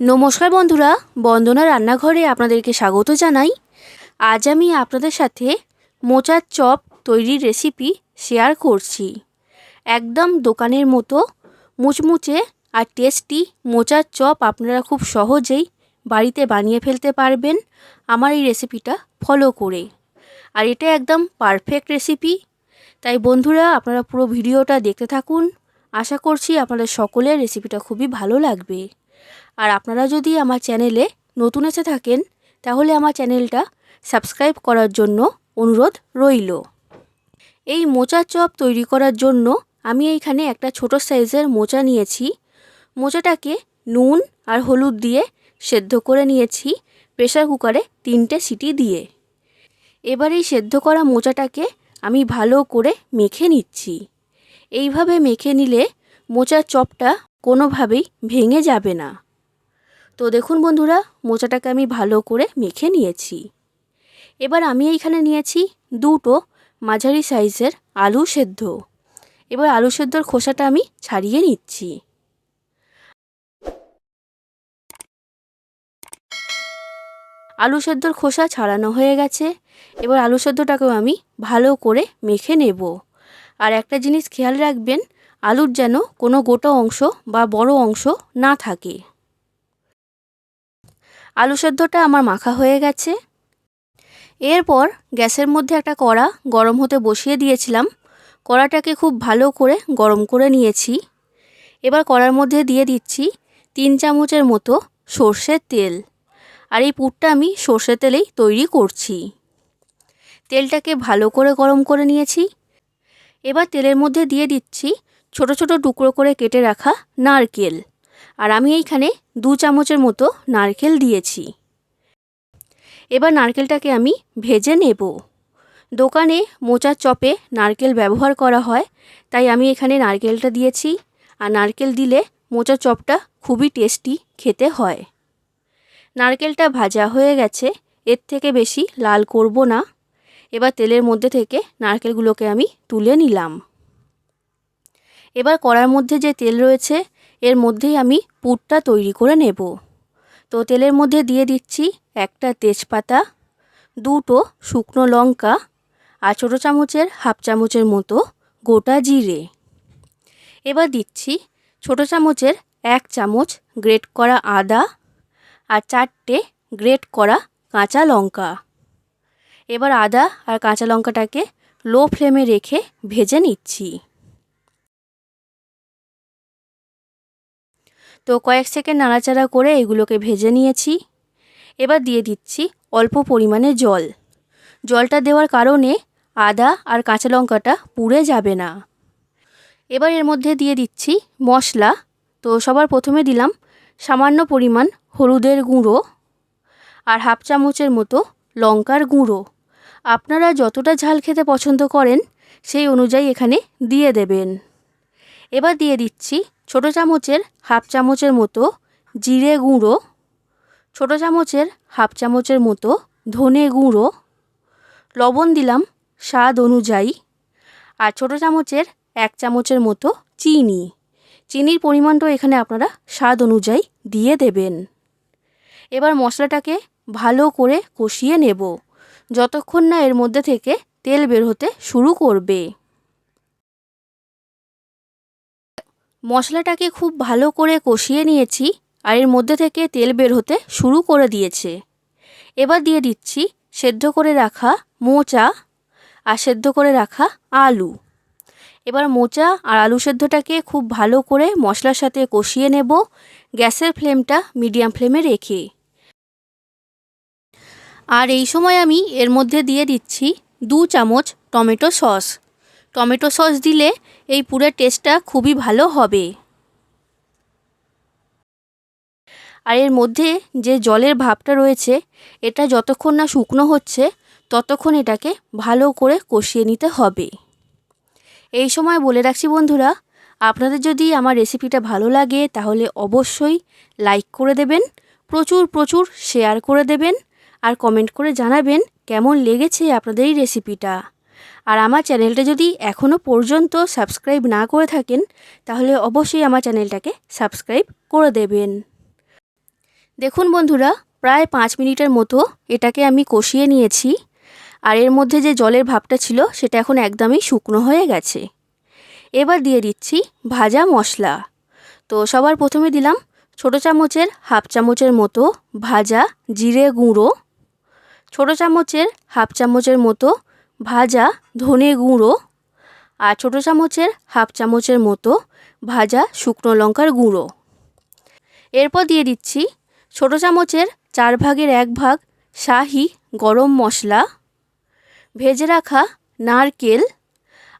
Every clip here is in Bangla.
নমস্কার বন্ধুরা, বন্দনা রান্নাঘরে আপনাদেরকে স্বাগত জানাই। আজ আমি আপনাদের সাথে মোচার চপ তৈরির রেসিপি শেয়ার করছি। একদম দোকানের মতো, মুচমুচে আর টেস্টি মোচার চপ আপনারা খুব সহজেই বাড়িতে বানিয়ে ফেলতে পারবেন আমার এই রেসিপিটা ফলো করে। আর এটা একদম পারফেক্ট রেসিপি তাই বন্ধুরা, আপনারা পুরো ভিডিওটা দেখতে থাকুন। আশা করছি আপনাদের সকলের রেসিপিটা খুবই ভালো লাগবে। আর আপনারা যদি আমার চ্যানেলে নতুন এসে থাকেন, তাহলে আমার চ্যানেলটা সাবস্ক্রাইব করার জন্য অনুরোধ রইল। এই মোচার চপ তৈরি করার জন্য আমি এইখানে একটা ছোট সাইজের মোচা নিয়েছি। মোচাটাকে নুন আর হলুদ দিয়ে সেদ্ধ করে নিয়েছি প্রেশার কুকারে তিনটে সিটি দিয়ে। এবার এই সেদ্ধ করা মোচাটাকে আমি ভালো করে মেখে নিচ্ছি। এইভাবে মেখে নিলে মোচার চপটা কোনোভাবেই ভেঙে যাবে না। তো দেখুন বন্ধুরা, মোচাটাকে আমি ভালো করে মেখে নিয়েছি। এবার আমি এইখানে নিয়েছি দুটো মাঝারি সাইজের আলু সেদ্ধ। এবার আলু সেদ্ধর খোসাটা আমি ছাড়িয়ে নিচ্ছি। আলু সেদ্ধর খোসা ছাড়ানো হয়ে গেছে। এবার আলু সেদ্ধটাকেও আমি ভালো করে মেখে নেব। আর একটা জিনিস খেয়াল রাখবেন আলুর যেন কোনো গোটা অংশ বা বড় অংশ না থাকে। আলু সেদ্ধটা আমার মাখা হয়ে গেছে। এরপর গ্যাসের মধ্যে একটা কড়া গরম হতে বসিয়ে দিয়েছিলাম। কড়াটাকে খুব ভালো করে গরম করে নিয়েছি। এবার কড়ার মধ্যে দিয়ে দিচ্ছি তিন চামচের মতো সর্ষের তেল। আর এই পুরটা আমি সর্ষের তেলেই তৈরি করছি। তেলটাকে ভালো করে গরম করে নিয়েছি। এবার তেলের মধ্যে দিয়ে দিচ্ছি ছোট ছোট টুকরো করে কেটে রাখা নারকেল। আর আমি এইখানে দু চামচের মতো নারকেল দিয়েছি। এবার নারকেলটাকে আমি ভেজে নেব। দোকানে মোচার চপে নারকেল ব্যবহার করা হয়, তাই আমি এখানে নারকেলটা দিয়েছি। আর নারকেল দিলে মোচার চপটা খুবই টেস্টি খেতে হয়। নারকেলটা ভাজা হয়ে গেছে, এর থেকে বেশি লাল করব না। এবার তেলের মধ্যে থেকে নারকেলগুলোকে আমি তুলে নিলাম। এবার কড়ার মধ্যে যে তেল রয়েছে, এর মধ্যেই আমি পুরটা তৈরি করে নেব। তো তেলের মধ্যে দিয়ে দিচ্ছি একটা তেজপাতা, দুটো শুকনো লঙ্কা আর ছোটো চামচের হাফ চামচের মতো গোটা জিরে। এবার দিচ্ছি ছোটো চামচের এক চামচ গ্রেট করা আদা আর চারটে গ্রেট করা কাঁচা লঙ্কা। এবার আদা আর কাঁচা লঙ্কাটাকে লো ফ্লেমে রেখে ভেজে নিচ্ছি। তো কয়েক সেকেন্ড নাড়াচাড়া করে এগুলোকে ভেজে নিয়েছি। এবার দিয়ে দিচ্ছি অল্প পরিমাণে জল। জলটা দেওয়ার কারণে আদা আর কাঁচা লঙ্কাটা পুড়ে যাবে না। এবার এর মধ্যে দিয়ে দিচ্ছি মশলা। তো সবার প্রথমে দিলাম সামান্য পরিমাণ হলুদের গুঁড়ো আর হাফ চামচের মতো লঙ্কার গুঁড়ো। আপনারা যতটা ঝাল খেতে পছন্দ করেন সেই অনুযায়ী এখানে দিয়ে দেবেন। এবার দিয়ে দিচ্ছি ছোটো চামচের হাফ চামচের মতো জিরে গুঁড়ো, ছোটো চামচের হাফ চামচের মতো ধনে গুঁড়ো, লবণ দিলাম স্বাদ অনুযায়ী, আর ছোটো চামচের এক চামচের মতো চিনি। চিনির পরিমাণটাও এখানে আপনারা স্বাদ অনুযায়ী দিয়ে দেবেন। এবার মশলাটাকে ভালো করে কষিয়ে নেব। যতক্ষণ না এর মধ্যে থেকে তেল বের হতে শুরু করবে। মশলাটাকে খুব ভালো করে কষিয়ে নিয়েছি আর এর মধ্যে থেকে তেল বের হতে শুরু করে দিয়েছে। এবার দিয়ে দিচ্ছি সেদ্ধ করে রাখা মোচা আর সেদ্ধ করে রাখা আলু। এবার মোচা আর আলু সেদ্ধটাকে খুব ভালো করে মশলার সাথে কষিয়ে নেব। গ্যাসের ফ্লেমটা মিডিয়াম ফ্লেমে রেখে। আর এই সময় আমি এর মধ্যে দিয়ে দিচ্ছি দু চামচ টমেটো সস। টমেটো সস দিলে এই পুরের টেস্টটা খুবই ভালো হবে। আর এর মধ্যে যে জলের ভাবটা রয়েছে, এটা যতক্ষণ না শুকনো হচ্ছে, ততক্ষণ এটাকে ভালো করে কষিয়ে নিতে হবে। এই সময় বলে রাখছি বন্ধুরা, আপনাদের যদি আমার রেসিপিটা ভালো লাগে, তাহলে অবশ্যই লাইক করে দেবেন, প্রচুর প্রচুর শেয়ার করে দেবেন, আর কমেন্ট করে জানাবেন কেমন লেগেছে আপনাদের এই রেসিপিটা আর আমার চ্যানেলটা যদি এখনও পর্যন্ত সাবস্ক্রাইব না করে থাকেন, তাহলে অবশ্যই আমার চ্যানেলটাকে সাবস্ক্রাইব করে দেবেন। দেখুন বন্ধুরা, প্রায় পাঁচ মিনিটের মতো এটাকে আমি কষিয়ে নিয়েছি, আর এর মধ্যে যে জলের ভাবটা ছিল, সেটা এখন একদমই শুকনো হয়ে গেছে। এবার দিয়ে দিচ্ছি ভাজা মশলা। তো সবার প্রথমে দিলাম ছোটো চামচের হাফ চামচের মতো ভাজা জিরে গুঁড়ো, ছোটো চামচের হাফ চামচের মতো ভাজা ধনে গুঁড়ো আর ছোটো চামচের হাফ চামচের মতো ভাজা শুকনো লঙ্কার গুঁড়ো। এরপর দিয়ে দিচ্ছি ছোটো চামচের চার ভাগের এক ভাগ শাহি গরম মশলা, ভেজে রাখা নারকেল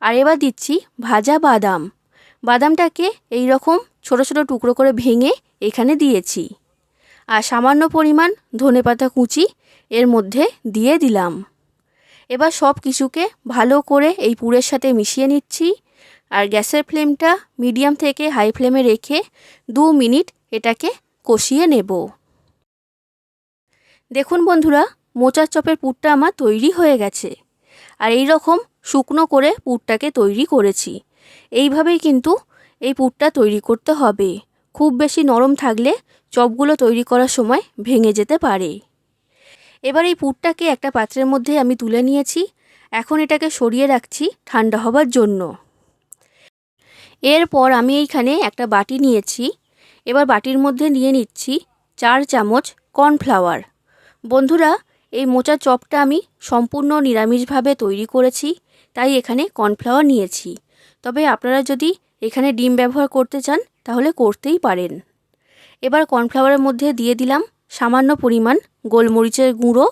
আর এবার দিচ্ছি ভাজা বাদাম। বাদামটাকে এই রকম ছোটো ছোটো টুকরো করে ভেঙে এখানে দিয়েছি। আর সামান্য পরিমাণ ধনেপাতা কুচি এর মধ্যে দিয়ে দিলাম। এবার সব কিছুকে ভালো করে এই পুরের সাথে মিশিয়ে নিচ্ছি। আর গ্যাসের ফ্লেমটা মিডিয়াম থেকে হাই ফ্লেমে রেখে দু মিনিট এটাকে কষিয়ে নেব। দেখুন বন্ধুরা, মোচার চপের পুরটা আমার তৈরি হয়ে গেছে। আর এই রকম শুকনো করে পুরটাকে তৈরি করেছি। এইভাবেই কিন্তু এই পুরটা তৈরি করতে হবে। খুব বেশি নরম থাকলে চপগুলো তৈরি করার সময় ভেঙে যেতে পারে। এবার এই পুরটাকে একটা পাত্রের মধ্যে আমি তুলে নিয়েছি। এখন এটাকে সরিয়ে রাখছি ঠান্ডা হবার জন্য। এরপর আমি এইখানে একটা বাটি নিয়েছি। এবার বাটির মধ্যে নিয়ে নিচ্ছি চার চামচ কর্নফ্লাওয়ার। বন্ধুরা, এই মোচার চপটা আমি সম্পূর্ণ নিরামিষভাবে তৈরি করেছি, তাই এখানে কর্নফ্লাওয়ার নিয়েছি। তবে আপনারা যদি এখানে ডিম ব্যবহার করতে চান, তাহলে করতেই পারেন। এবার কর্নফ্লাওয়ারের মধ্যে দিয়ে দিলাম সামান্য পরিমাণ গোলমরিচের গুঁড়ো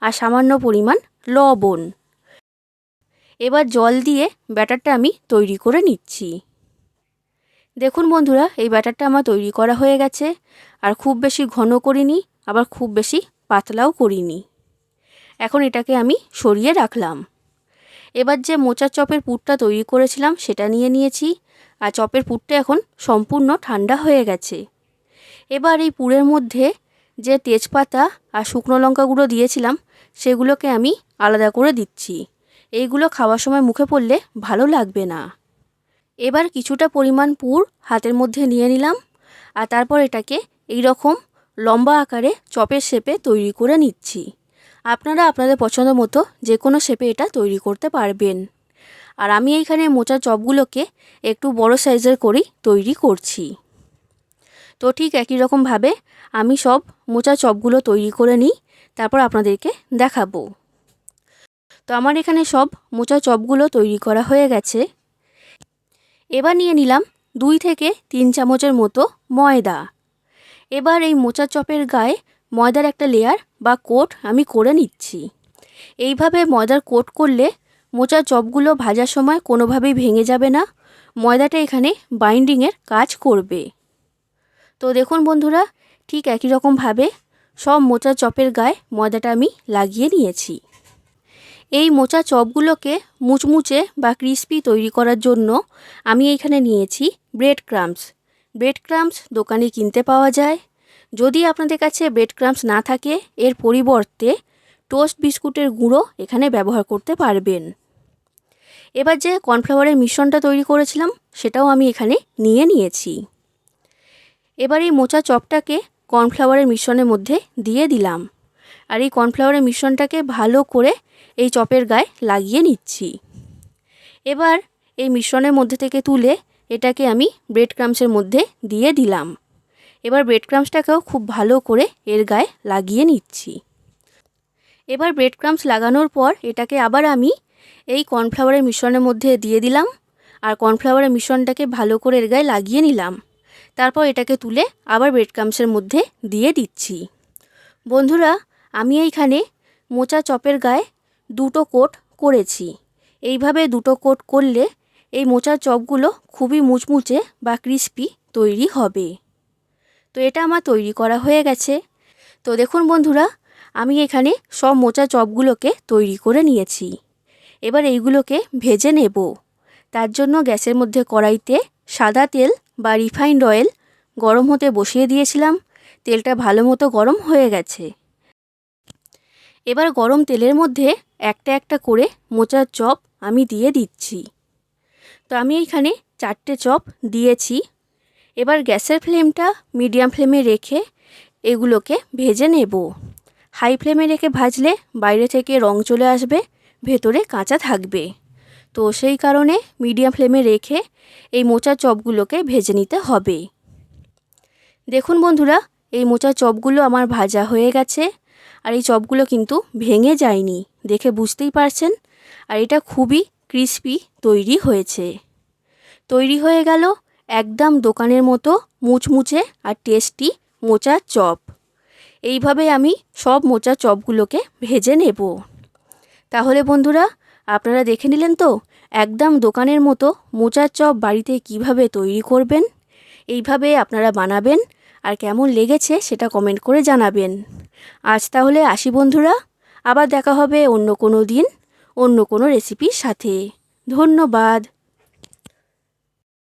আর সামান্য পরিমাণ লবণ। এবার জল দিয়ে ব্যাটারটা আমি তৈরি করে নিচ্ছি। দেখুন বন্ধুরা, এই ব্যাটারটা আমার তৈরি করা হয়ে গেছে। আর খুব বেশি ঘন করিনি, আবার খুব বেশি পাতলাও করিনি। এখন এটাকে আমি সরিয়ে রাখলাম। এবার যে মোচার চপের পুরটা তৈরি করেছিলাম, সেটা নিয়ে নিয়েছি। আর চপের পুরটা এখন সম্পূর্ণ ঠান্ডা হয়ে গেছে। এবার এই পুরের মধ্যে যে তেজপাতা আর শুকনো লঙ্কাগুলো দিয়েছিলাম, সেগুলোকে আমি আলাদা করে দিচ্ছি। এইগুলো খাওয়ার সময় মুখে পড়লে ভালো লাগবে না। এবার কিছুটা পরিমাণ পুর হাতের মধ্যে নিয়ে নিলাম আর তারপর এটাকে এই রকম লম্বা আকারে চপের শেপে তৈরি করে নিচ্ছি। আপনারা আপনাদের পছন্দ মতো যে কোনো শেপে এটা তৈরি করতে পারবেন। আর আমি এইখানে মোচা চপগুলোকে একটু বড় সাইজের করেই তৈরি করছি। তো ঠিক একই রকমভাবে আমি সব মোচা চপগুলো তৈরি করে নিই, তারপর আপনাদেরকে দেখাবো। তো আমার এখানে সব মোচা চপগুলো তৈরি করা হয়ে গেছে। এবার নিয়ে নিলাম দুই থেকে তিন চামচের মতো ময়দা। এবার এই মোচা চপের গায়ে ময়দার একটা লেয়ার বা কোট আমি করে নিচ্ছি। এইভাবে ময়দার কোট করলে মোচার চপগুলো ভাজার সময় কোনোভাবেই ভেঙে যাবে না। ময়দাটা এখানে বাইন্ডিংয়ের কাজ করবে। তো দেখুন বন্ধুরা, ঠিক একই রকমভাবে সব মোচা চপের গায়ে ময়দাটা আমি লাগিয়ে নিয়েছি। এই মোচা চপগুলোকে মুচমুচে বা ক্রিস্পি তৈরি করার জন্য আমি এইখানে নিয়েছি ব্রেড ক্রামস ব্রেড ক্রামস দোকানে কিনতে পাওয়া যায়। যদি আপনাদের কাছে ব্রেড ক্রামস না থাকে, এর পরিবর্তে টোস্ট বিস্কুটের গুঁড়ো এখানে ব্যবহার করতে পারবেন। এবার যে কর্নফ্লাওয়ারের মিশ্রণটা তৈরি করেছিলাম, সেটাও আমি এখানে নিয়ে নিয়েছি। এবার এই মোচা চপটাকে কর্নফ্লাওয়ারের মিশ্রণের মধ্যে দিয়ে দিলাম। আর এই কর্নফ্লাওয়ারের মিশ্রণটাকে ভালো করে এই চপের গায়ে লাগিয়ে নিচ্ছি। এবার এই মিশ্রণের মধ্যে থেকে তুলে এটাকে আমি ব্রেড ক্রামসের মধ্যে দিয়ে দিলাম। এবার ব্রেড ক্রামসটাকেও খুব ভালো করে এর গায়ে লাগিয়ে নিচ্ছি। এবার ব্রেড ক্রামস লাগানোর পর এটাকে আবার আমি এই কর্নফ্লাওয়ারের মিশ্রণের মধ্যে দিয়ে দিলাম। আর কর্নফ্লাওয়ারের মিশ্রণটাকে ভালো করে এর গায়ে লাগিয়ে নিলাম। তারপর এটাকে তুলে আবার ব্রেড ক্রামসের মধ্যে দিয়ে দিচ্ছি। বন্ধুরা, আমি এইখানে মোচা চপের গায়ে দুটো কোট করেছি। এইভাবে দুটো কোট করলে এই মোচার চপগুলো খুবই মুচমুচে বা ক্রিস্পি তৈরি হবে। তো এটা আমার তৈরি করা হয়ে গেছে। তো দেখুন বন্ধুরা, আমি এখানে সব মোচা চপগুলোকে তৈরি করে নিয়েছি। এবার এইগুলোকে ভেজে নেব। তার জন্য গ্যাসের মধ্যে কড়াইতে সাদা তেল বা রিফাইন্ড অয়েল গরম হতে বসিয়ে দিয়েছিলাম। তেলটা ভালো মতো গরম হয়ে গেছে। এবার গরম তেলের মধ্যে একটা একটা করে মোচার চপ আমি দিয়ে দিচ্ছি। তো আমি এইখানে চারটে চপ দিয়েছি। এবার গ্যাসের ফ্লেমটা মিডিয়াম ফ্লেমে রেখে এগুলোকে ভেজে নেব। হাই ফ্লেমে রেখে ভাজলে বাইরে থেকে রং চলে আসবে, ভেতরে কাঁচা থাকবে। তো সেই কারণে মিডিয়াম ফ্লেমে রেখে এই মোচার চপগুলোকে ভেজে নিতে হবে। দেখুন বন্ধুরা, এই মোচার চপগুলো আমার ভাজা হয়ে গেছে আর এই চপগুলো কিন্তু ভেঙে যায়নি, দেখে বুঝতেই পারছেন। আর এটা খুবই ক্রিস্পি তৈরি হয়েছে। তৈরি হয়ে গেল একদম দোকানের মতো মুচমুচে আর টেস্টি মোচার চপ। এইভাবে আমি সব মোচার চপগুলোকে ভেজে নেব। তাহলে বন্ধুরা আপনারা দেখে নিলেন তো? একদম দোকানের মতো মোচার চপ বাড়িতে কীভাবে তৈরি করবেন? এইভাবে আপনারা বানাবেন? আর কেমন লেগেছে সেটা কমেন্ট করে জানাবেন। আজ তাহলে আসি বন্ধুরা। আবার দেখা হবে অন্য কোনো দিন, অন্য কোনো রেসিপির সাথে। ধন্যবাদ।